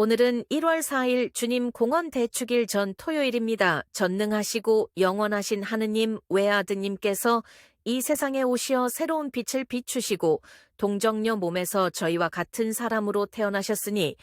오늘은 1월 4일 주님 공원 대축일 전 토요일입니다. 전능하시고 영원하신 하느님 외아드님께서 이 세상에 오시어 새로운 빛을 비추시고 동정녀 몸에서 저희와 같은 사람으로 태어나셨으니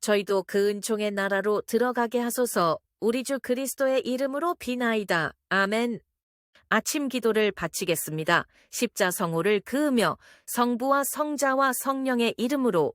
저희도 그 은총의 나라로 들어가게 하소서 우리 주 그리스도의 이름으로 비나이다. 아멘. 아침 기도를 바치겠습니다. 십자성호를 그으며 성부와 성자와 성령의 이름으로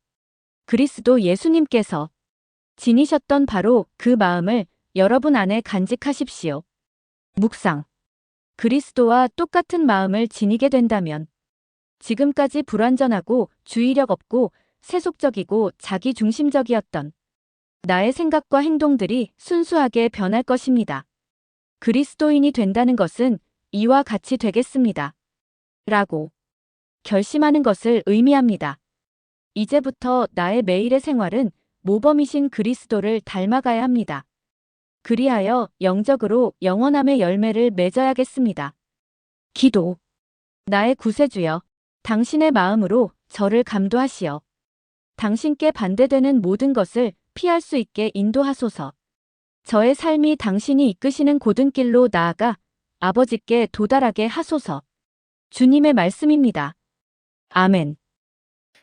그리스도 예수님께서 지니셨던 바로 그 마음을 여러분 안에 간직하십시오. 묵상. 그리스도와 똑같은 마음을 지니게 된다면 지금까지 불완전하고 주의력 없고 세속적이고 자기중심적이었던 나의 생각과 행동들이 순수하게 변할 것입니다. 그리스도인이 된다는 것은 이와 같이 되겠습니다. 라고 결심하는 것을 의미합니다. 이제부터 나의 매일의 생활은 모범이신 그리스도를 닮아가야 합니다. 그리하여 영적으로 영원함의 열매를 맺어야겠습니다. 기도. 나의 구세주여, 당신의 마음으로 저를 감도하시어. 당신께 반대되는 모든 것을 피할 수 있게 인도하소서. 저의 삶이 당신이 이끄시는 고든길로 나아가 아버지께 도달하게 하소서. 주님의 말씀입니다. 아멘.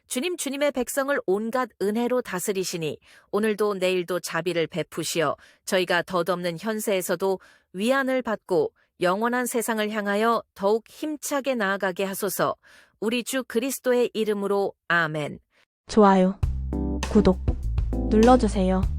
주님 주님의 백성을 온갖 은혜로 다스리시니 오늘도 내일도 자비를 베푸시어 저희가 덧없는 현세에서도 위안을 받고 영원한 세상을 향하여 더욱 힘차게 나아가게 하소서 우리 주 그리스도의 이름으로 아멘. 좋아요, 구독 눌러주세요.